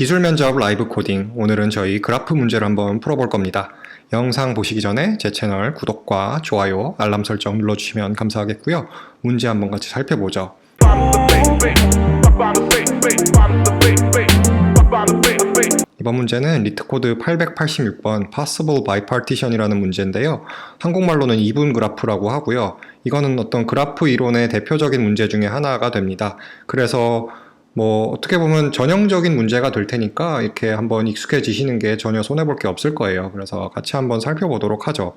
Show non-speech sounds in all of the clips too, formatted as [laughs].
기술 면접 라이브 코딩. 오늘은 저희 그래프 문제를 한번 풀어볼 겁니다. 영상 보시기 전에 제 채널 구독과 좋아요, 알람 설정 눌러주시면 감사하겠고요. 문제 한번 같이 살펴보죠. 이번 문제는 리트 코드 886번 Possible Bipartition이라는 문제인데요. 한국말로는 이분 그래프라고 하고요. 이거는 어떤 그래프 이론의 대표적인 문제 중에 하나가 됩니다. 그래서 뭐 어떻게 보면 전형적인 문제가 될 테니까 이렇게 한번 익숙해지시는 게 전혀 손해볼 게 없을 거예요. 그래서 같이 한번 살펴보도록 하죠.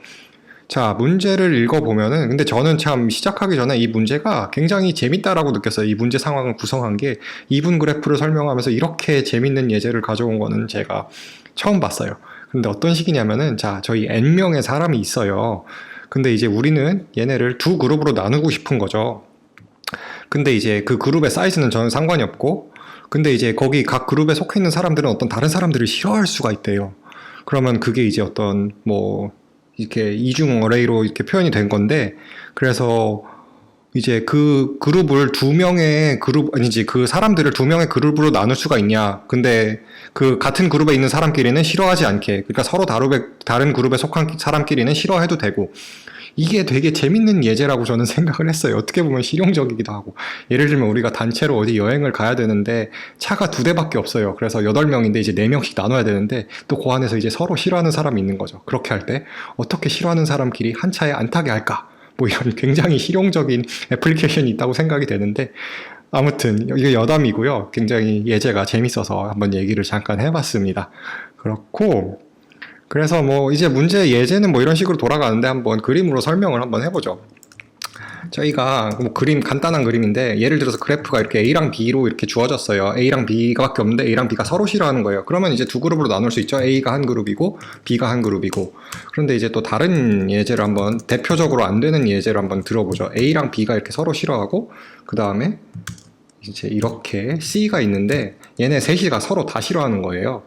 자, 문제를 읽어보면은, 근데 저는 참 시작하기 전에 이 문제가 굉장히 재밌다라고 느꼈어요. 이 문제 상황을 구성한 게, 이분 그래프를 설명하면서 이렇게 재밌는 예제를 가져온 거는 제가 처음 봤어요. 근데 어떤 식이냐면은, 자, 저희 N명의 사람이 있어요. 근데 이제 우리는 얘네를 두 그룹으로 나누고 싶은 거죠. 근데 이제 그 그룹의 사이즈는 저는 상관이 없고, 근데 이제 거기 각 그룹에 속해 있는 사람들은 어떤 다른 사람들을 싫어할 수가 있대요. 그러면 그게 이제 어떤 뭐 이렇게 이중 어레이로 이렇게 표현이 된 건데 그래서 이제 그 그룹을 두 명의 그룹 아니지 그 사람들을 두 명의 그룹으로 나눌 수가 있냐 근데 그 같은 그룹에 있는 사람끼리는 싫어하지 않게 그러니까 서로 다르게 다른 그룹에 속한 사람끼리는 싫어해도 되고 이게 되게 재밌는 예제라고 저는 [laughs] 생각을 했어요. 어떻게 보면 실용적이기도 하고. 예를 들면 우리가 단체로 어디 여행을 가야 되는데 차가 두 대밖에 없어요. 그래서 여덟 명인데 이제 네 명씩 나눠야 되는데 또 그 안에서 이제 서로 싫어하는 사람이 있는 거죠. 그렇게 할 때 어떻게 싫어하는 사람끼리 한 차에 안 타게 할까? 뭐 이런 굉장히 실용적인 애플리케이션이 있다고 생각이 되는데 아무튼 이게 여담이고요. 굉장히 예제가 재밌어서 한번 얘기를 잠깐 해봤습니다. 그렇고 그래서 뭐 이제 문제 예제는 뭐 이런 식으로 돌아가는데 한번 그림으로 설명을 한번 해보죠. 저희가 뭐 그림 간단한 그림인데 예를 들어서 그래프가 이렇게 A랑 B로 이렇게 주어졌어요. A랑 B가밖에 없는데 A랑 B가 서로 싫어하는 거예요. 그러면 이제 두 그룹으로 나눌 수 있죠. A가 한 그룹이고 B가 한 그룹이고. 그런데 이제 또 다른 예제를 한번 대표적으로 안 되는 예제를 한번 들어보죠. A랑 B가 이렇게 서로 싫어하고 그 다음에 이제 이렇게 C가 있는데 얘네 셋이가 서로 다 싫어하는 거예요.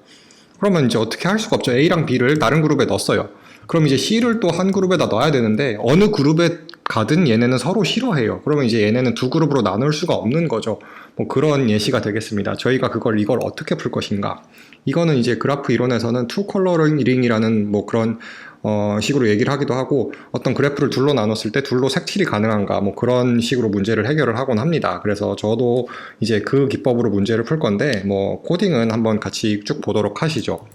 그러면 이제 어떻게 할 수가 없죠. A랑 B를 다른 그룹에 넣었어요. 그럼 이제 C를 또 한 그룹에다 넣어야 되는데 어느 그룹에 가든 얘네는 서로 싫어해요. 그러면 이제 얘네는 두 그룹으로 나눌 수가 없는 거죠. 뭐 그런 예시가 되겠습니다. 저희가 그걸 이걸 어떻게 풀 것인가? 이거는 이제 그래프 이론에서는 투 컬러링이라는 뭐 그런 어 식으로 얘기를 하기도 하고 어떤 그래프를 둘로 나눴을 때 둘로 색칠이 가능한가 뭐 그런 식으로 문제를 해결을 하곤 합니다. 그래서 저도 이제 그 기법으로 문제를 풀 건데 뭐 코딩은 한번 같이 쭉 보도록 하시죠.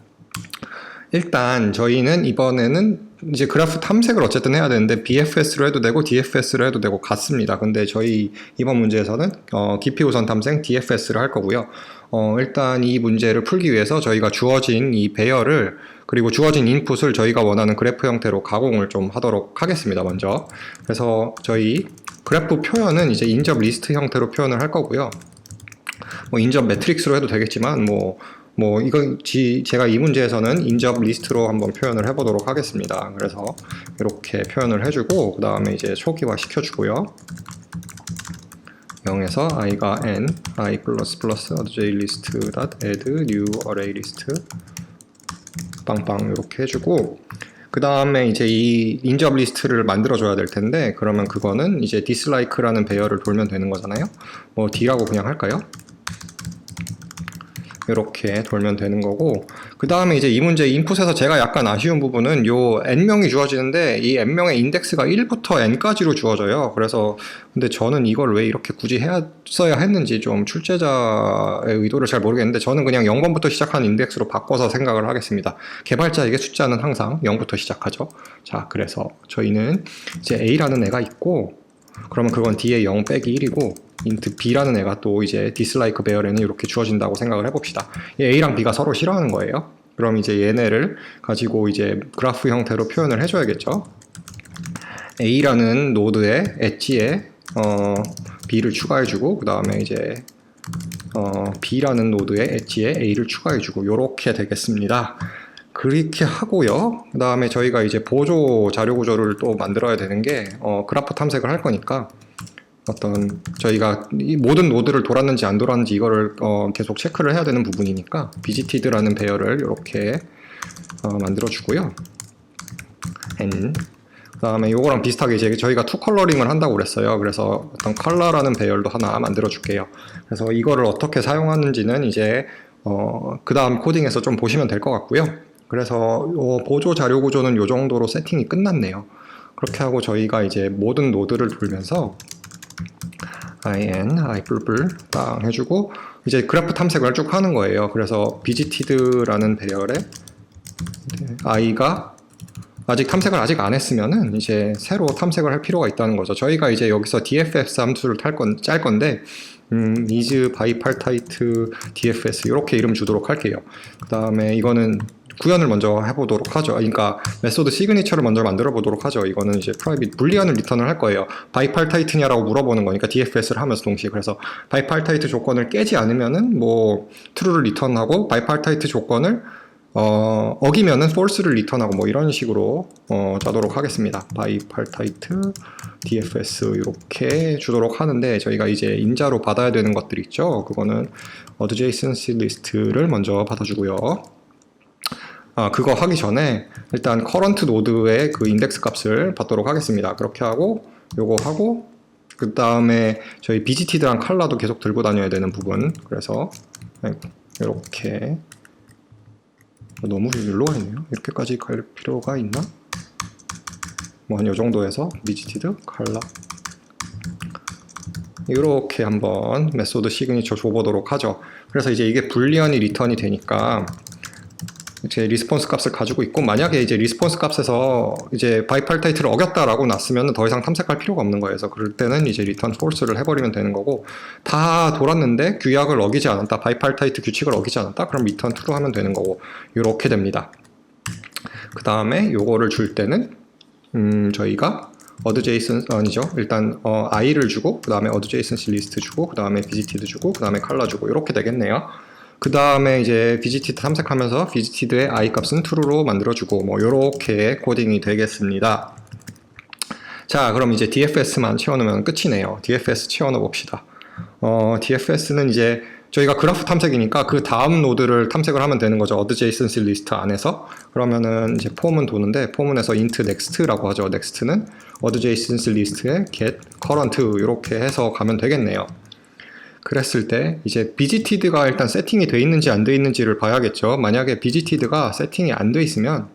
일단 저희는 이번에는 이제 그래프 탐색을 어쨌든 해야 되는데 BFS로 해도 되고 DFS로 해도 되고 같습니다. 근데 저희 이번 문제에서는 어, 깊이 우선 탐색 DFS를 할 거고요. 어, 일단 이 문제를 풀기 위해서 저희가 주어진 이 배열을 그리고 주어진 인풋을 저희가 원하는 그래프 형태로 가공을 좀 하도록 하겠습니다. 먼저 그래서 저희 그래프 표현은 이제 인접 리스트 형태로 표현을 할 거고요. 뭐 인접 매트릭스로 해도 되겠지만 뭐 뭐 지, 제가 이 문제에서는 인접 리스트로 한번 표현을 해보도록 하겠습니다. 그래서 이렇게 표현을 해주고 그 다음에 이제 초기화 시켜주고요. 0에서 i가 n, i 플러스 플러스 j list add new array list 빵빵 이렇게 해주고 그 다음에 이제 이 인접 리스트를 만들어줘야 될 텐데 그러면 그거는 이제 dislike라는 배열을 돌면 되는 거잖아요. 뭐 d라고 그냥 할까요? 이렇게 돌면 되는 거고 그 다음에 이제 이 문제 인풋에서 제가 약간 아쉬운 부분은 요 n명이 주어지는데 이 n명의 인덱스가 1부터 n까지로 주어져요. 그래서 근데 저는 이걸 왜 이렇게 굳이 해야 써야 했는지 좀 출제자의 의도를 잘 모르겠는데 저는 그냥 0번부터 시작하는 인덱스로 바꿔서 생각을 하겠습니다. 개발자에게 숫자는 항상 0부터 시작하죠. 자 그래서 저희는 이제 a라는 애가 있고 그러면 그건 뒤에 0 빼기 1이고 인트 b라는 애가 또 이제 디슬라이크 배열에는 이렇게 주어진다고 생각을 해봅시다. a랑 b가 서로 싫어하는 거예요. 그럼 이제 얘네를 가지고 이제 그래프 형태로 표현을 해줘야겠죠. a라는 노드의 엣지에 어, b를 추가해주고 그 다음에 이제 어, b라는 노드의 엣지에 a를 추가해주고 이렇게 되겠습니다. 그렇게 하고요. 그 다음에 저희가 이제 보조 자료 구조를 또 만들어야 되는 게 어, 그래프 탐색을 할 거니까 어떤 저희가 이 모든 노드를 돌았는지 안 돌았는지 이거를 어, 계속 체크를 해야 되는 부분이니까 visited라는 배열을 이렇게 어, 만들어 주고요. n 그다음에 요거랑 비슷하게 이제 저희가 투 컬러링을 한다고 그랬어요. 그래서 어떤 컬러라는 배열도 하나 만들어 줄게요. 그래서 이거를 어떻게 사용하는지는 이제 어, 그 다음 코딩에서 좀 보시면 될 것 같고요. 그래서 요 보조 자료 구조는 요 정도로 세팅이 끝났네요. 그렇게 하고 저희가 이제 모든 노드를 돌면서 in, i 뿔뿔 땅 해주고 이제 그래프 탐색을 쭉 하는 거예요. 그래서 visited라는 배열에 i가 아직 탐색을 아직 안 했으면은 이제 새로 탐색을 할 필요가 있다는 거죠. 저희가 이제 여기서 dfs 함수를 탈 건, 짤 건데 음, is bipartite dfs 이렇게 이름 주도록 할게요. 그 다음에 이거는 구현을 먼저 해보도록 하죠. 그러니까 메소드 시그니처를 먼저 만들어 보도록 하죠. 이거는 이제 프라이빗 불리언을 리턴을 할 거예요. 바이팔 타이트냐라고 물어보는 거니까 DFS를 하면서 동시에 그래서 바이팔 타이트 조건을 깨지 않으면은 뭐 true를 리턴하고 바이팔 타이트 조건을 어, 어기면은 false를 리턴하고 뭐 이런 식으로 어, 짜도록 하겠습니다. 바이팔 타이트 DFS 이렇게 주도록 하는데 저희가 이제 인자로 받아야 되는 것들 있죠. 그거는 adjacency 리스트를 먼저 받아주고요. 아, 그거 하기 전에 일단 current 노드의 그 인덱스 값을 받도록 하겠습니다. 그렇게 하고 요거 하고 그 다음에 저희 BGT드랑 칼라도 계속 들고 다녀야 되는 부분 그래서 이렇게 너무 일로가 있네요. 이렇게까지 갈 필요가 있나? 뭐 한 요 정도에서 BGT드 칼라 이렇게 한번 메소드 시그니처 줘보도록 하죠. 그래서 이제 이게 불리언이 리턴이 되니까 제 리스폰스 값을 가지고 있고 만약에 이제 리스폰스 값에서 이제 바이팔 타이틀을 어겼다라고 났으면 더 이상 탐색할 필요가 없는 거예요. 그래서 그럴 때는 이제 리턴 폴스를 해버리면 되는 거고 다 돌았는데 규약을 어기지 않았다, 바이팔 타이트 규칙을 어기지 않았다, 그럼 리턴 트루 하면 되는 거고 이렇게 됩니다. 그 다음에 요거를 줄 때는 음 저희가 어드 제이슨 아니죠 일단 어, i를 주고 그 다음에 어드 제이슨시 리스트 주고 그 다음에 비지티드 주고 그 다음에 칼라 주고 이렇게 되겠네요. 그 다음에 이제 비지티드 탐색하면서 비지티드의 i 값은 true로 만들어주고 뭐 이렇게 코딩이 되겠습니다. 자 그럼 이제 dfs만 채워놓으면 끝이네요. dfs 채워넣어 봅시다. 어, dfs는 이제 저희가 그래프 탐색이니까 그 다음 노드를 탐색을 하면 되는 거죠. adjacency 리스트 안에서. 그러면은 이제 폼은 도는데 폼은에서 int next라고 하죠. next는 adjacency 리스트에 get current 이렇게 해서 가면 되겠네요. 그랬을 때 이제 BGT드가 일단 세팅이 돼 있는지 안 돼 있는지를 봐야겠죠. 만약에 BGT드가 세팅이 안 돼 있으면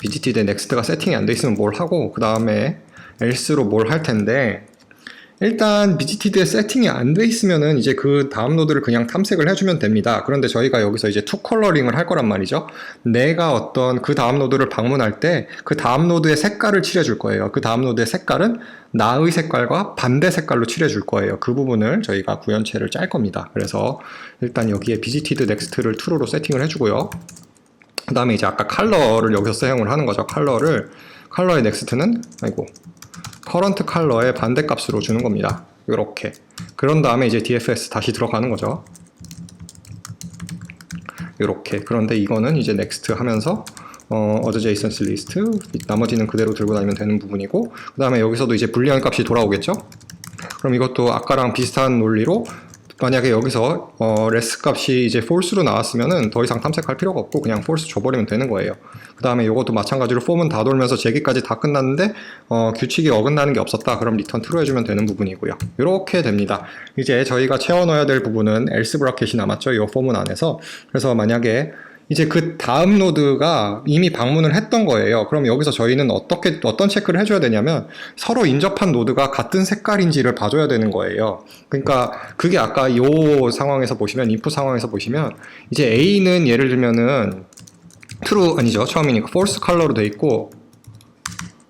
BGT드 넥스트가 세팅이 안 돼 있으면 뭘 하고 그 다음에 else로 뭘 할 텐데 일단 BGT드의 세팅이 안 돼 있으면은 이제 그 다음 노드를 그냥 탐색을 해주면 됩니다. 그런데 저희가 여기서 이제 투 컬러링을 할 거란 말이죠. 내가 어떤 그 다음 노드를 방문할 때 그 다음 노드의 색깔을 칠해줄 거예요. 그 다음 노드의 색깔은 나의 색깔과 반대 색깔로 칠해줄 거예요. 그 부분을 저희가 구현체를 짤 겁니다. 그래서 일단 여기에 BGT드 넥스트를 true로 세팅을 해주고요. 그 다음에 이제 아까 컬러를 여기서 사용을 하는 거죠. 컬러를 컬러의 넥스트는 아이고 커런트 컬러의 반대값으로 주는 겁니다. 이렇게. 그런 다음에 이제 DFS 다시 들어가는 거죠. 이렇게. 그런데 이거는 이제 next 하면서 어, adjacency 나머지는 그대로 들고 다니면 되는 부분이고 그 다음에 여기서도 이제 불리한 값이 돌아오겠죠? 그럼 이것도 아까랑 비슷한 논리로 만약에 여기서 어, 레스 값이 이제 false로 나왔으면은 더 이상 탐색할 필요가 없고 그냥 false 줘버리면 되는 거예요. 그 다음에 이것도 마찬가지로 폼은 다 돌면서 제기까지 다 끝났는데 어, 규칙이 어긋나는 게 없었다. 그럼 리턴 트루 해주면 되는 부분이고요. 이렇게 됩니다. 이제 저희가 채워 넣어야 될 부분은 else 브라켓이 남았죠. 이 폼은 안에서. 그래서 만약에 이제 그 다음 노드가 이미 방문을 했던 거예요. 그럼 여기서 저희는 어떻게 어떤 체크를 해줘야 되냐면 서로 인접한 노드가 같은 색깔인지를 봐줘야 되는 거예요. 그러니까 그게 아까 이 상황에서 보시면 인풋 상황에서 보시면 이제 A는 예를 들면은 true 아니죠 처음이니까 false 컬러로 돼 있고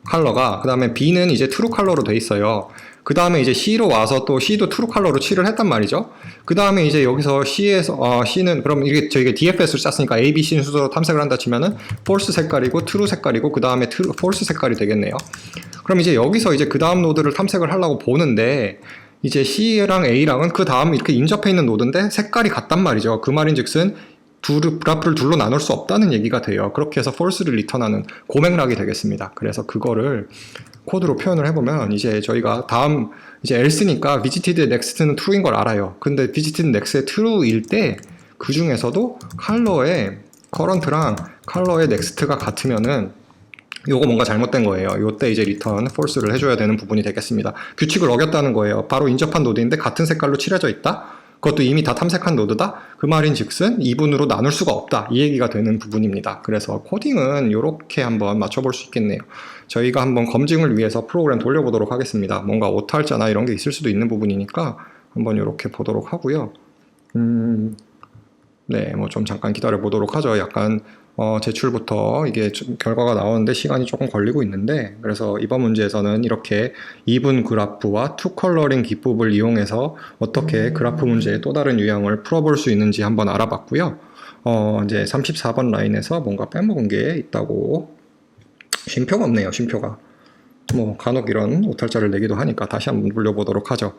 컬러가 그 다음에 B는 이제 true 컬러로 돼 있어요. 그 다음에 이제 C로 와서 또 C도 트루 컬러로 칠을 했단 말이죠. 그 다음에 이제 여기서 C에서 어, C는 그럼 이게 저희가 DFS를 짰으니까 A, B, C는 순서로 탐색을 한다 치면은 false 색깔이고 true 색깔이고 그 다음에 false 색깔이 되겠네요. 그럼 이제 여기서 이제 그 다음 노드를 탐색을 하려고 보는데 이제 C랑 A랑은 그 다음 이렇게 인접해 있는 노드인데 색깔이 같단 말이죠. 그 말인즉슨 두 그래프를 둘로 나눌 수 없다는 얘기가 돼요. 그렇게 해서 false를 리턴하는 고맥락이 되겠습니다. 그래서 그거를 코드로 표현을 해보면 이제 저희가 다음 이제 else니까 visited next는 true인 걸 알아요. 근데 visited next의 true일 때 그 중에서도 컬러의 current랑 컬러의 next가 같으면은 요거 뭔가 잘못된 거예요. 요때 이제 리턴 false를 해줘야 되는 부분이 되겠습니다. 규칙을 어겼다는 거예요. 바로 인접한 노드인데 같은 색깔로 칠해져 있다? 그것도 이미 다 탐색한 노드다? 그 말인 즉슨 2분으로 나눌 수가 없다. 이 얘기가 되는 부분입니다. 그래서 코딩은 이렇게 한번 맞춰볼 수 있겠네요. 저희가 한번 검증을 위해서 프로그램 돌려보도록 하겠습니다. 뭔가 오탈자나 이런 게 있을 수도 있는 부분이니까 한번 이렇게 보도록 하고요. 음, 네, 뭐 좀 잠깐 기다려 보도록 하죠. 약간 어, 제출부터 이게 좀 결과가 나오는데 시간이 조금 걸리고 있는데 그래서 이번 문제에서는 이렇게 이분 그래프와 투 컬러링 기법을 이용해서 어떻게 그래프 문제의 또 다른 유형을 풀어볼 수 있는지 한번 알아봤고요. 어, 이제 34번 라인에서 뭔가 빼먹은 게 있다고 쉼표가 없네요. 쉼표가 뭐 간혹 이런 오탈자를 내기도 하니까 다시 한번 돌려보도록 하죠.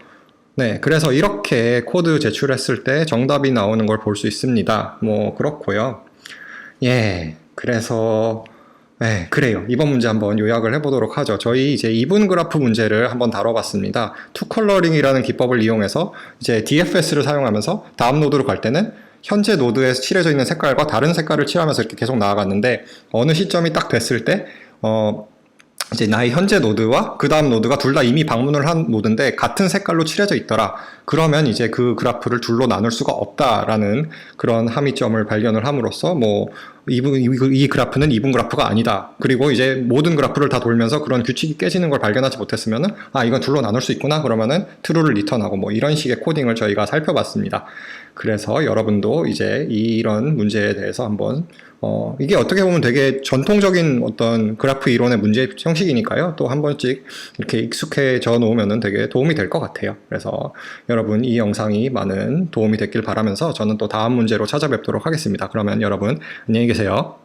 네, 그래서 이렇게 코드 제출했을 때 정답이 나오는 걸 볼 수 있습니다. 뭐 그렇고요. 예, 그래서 네, 그래요. 이번 문제 한번 요약을 해보도록 하죠. 저희 이제 이분 그래프 문제를 한번 다뤄봤습니다. 투 컬러링이라는 기법을 이용해서 이제 DFS를 사용하면서 다음 노드로 갈 때는 현재 노드에 칠해져 있는 색깔과 다른 색깔을 칠하면서 이렇게 계속 나아갔는데 어느 시점이 딱 됐을 때 어, 이제 나의 현재 노드와 그 다음 노드가 둘 다 이미 방문을 한 노드인데 같은 색깔로 칠해져 있더라. 그러면 이제 그 그래프를 둘로 나눌 수가 없다라는 그런 함의점을 발견을 함으로써 뭐 이분 이, 이 그래프는 이분 그래프가 아니다. 그리고 이제 모든 그래프를 다 돌면서 그런 규칙이 깨지는 걸 발견하지 못했으면은 아 이건 둘로 나눌 수 있구나. 그러면은 true를 리턴하고 뭐 이런 식의 코딩을 저희가 살펴봤습니다. 그래서 여러분도 이제 이런 문제에 대해서 한번 어, 이게 어떻게 보면 되게 전통적인 어떤 그래프 이론의 문제 형식이니까요. 또 한 번씩 이렇게 익숙해져 놓으면 되게 도움이 될 것 같아요. 그래서 여러분 이 영상이 많은 도움이 됐길 바라면서 저는 또 다음 문제로 찾아뵙도록 하겠습니다. 그러면 여러분 안녕히 계세요.